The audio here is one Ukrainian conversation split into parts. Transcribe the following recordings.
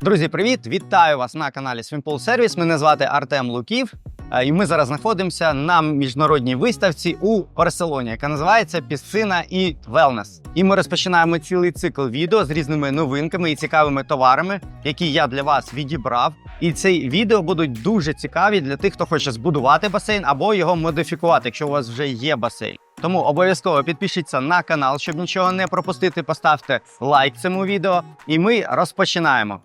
Друзі, привіт! Вітаю вас на каналі Swimpool Service. Мене звати Артем Луків. е, І ми зараз знаходимося на міжнародній виставці у Барселоні, яка називається Пісцина і Велнес. І ми розпочинаємо цілий цикл відео з різними новинками і цікавими товарами, які я для вас відібрав. І ці відео будуть дуже цікаві для тих, хто хоче збудувати басейн або його модифікувати, якщо у вас вже є басейн. Тому обов'язково підпишіться на канал, щоб нічого не пропустити. Поставте лайк цьому відео, і ми розпочинаємо.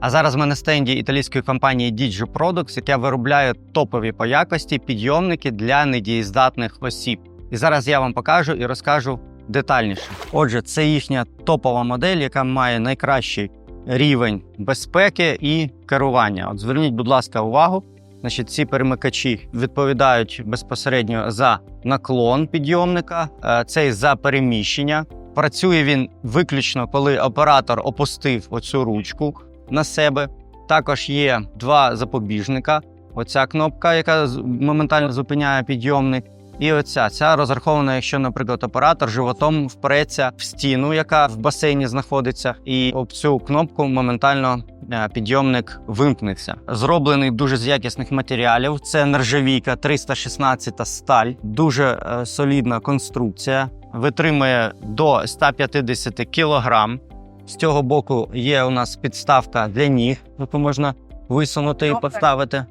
А зараз в мене стенді італійської компанії Digi Products, яка виробляє топові по якості підйомники для недієздатних осіб. І зараз я вам покажу і розкажу детальніше. Отже, це їхня топова модель, яка має найкращий рівень безпеки і керування. От зверніть, будь ласка, увагу. Значить, ці перемикачі відповідають безпосередньо за наклон підйомника, е, цей за переміщення. Працює він виключно, коли оператор опустив оцю ручку на себе. Також є два запобіжника. Оця кнопка, яка моментально зупиняє підйомник. І оця ця розрахована, якщо, наприклад, оператор животом впреться в стіну, яка в басейні знаходиться, і об цю кнопку моментально е, підйомник вимкнеться. Зроблений дуже з якісних матеріалів. Це нержавійка 316 сталь, дуже е, солідна конструкція. Витримує до 150 кілограм. З цього боку є у нас підставка для ніг, яку можна висунути і поставити.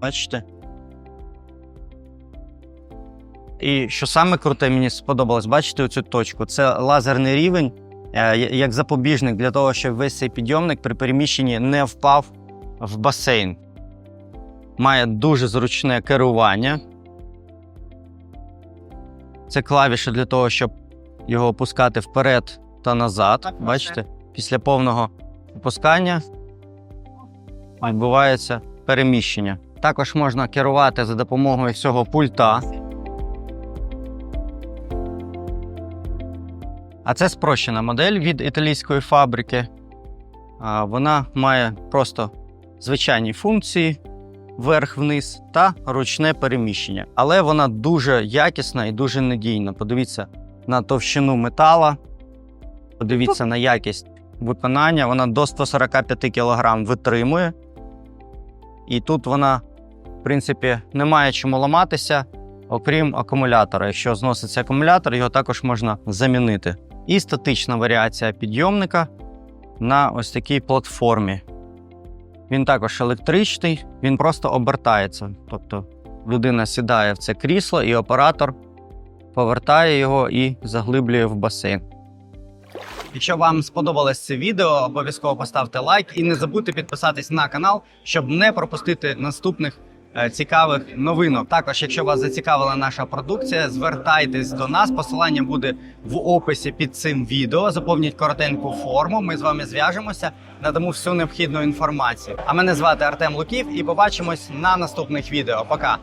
Бачите? І що саме круте, мені сподобалось, бачите оцю точку? Це лазерний рівень, е, як запобіжник для того, щоб весь цей підйомник при переміщенні не впав в басейн. Має дуже зручне керування. Це клавіші для того, щоб його опускати вперед та назад. Так, власне. Бачите? Після повного опускання відбувається переміщення. Також можна керувати за допомогою цього пульта. А це спрощена модель від італійської фабрики. Вона має просто звичайні функції вверх-вниз та ручне переміщення. Але вона дуже якісна і дуже надійна. Подивіться на товщину метала, подивіться на якість виконання. Вона до 145 кг витримує. І тут вона, в принципі, не має чому ламатися, окрім акумулятора. Якщо зноситься акумулятор, його також можна замінити. І статична варіація підйомника на ось такій платформі. Він також електричний, він просто обертається. Тобто людина сідає в це крісло, і оператор повертає його і заглиблює в басейн. Якщо вам сподобалось це відео, обов'язково поставте лайк і не забудьте підписатись на канал, щоб не пропустити наступних е, цікавих новинок. Також, якщо вас зацікавила наша продукція, звертайтесь до нас. Посилання буде в описі під цим відео. Заповніть коротеньку форму. Ми з вами зв'яжемося, надамо всю необхідну інформацію. А мене звати Артем Луків, і побачимось на наступних відео. Пока.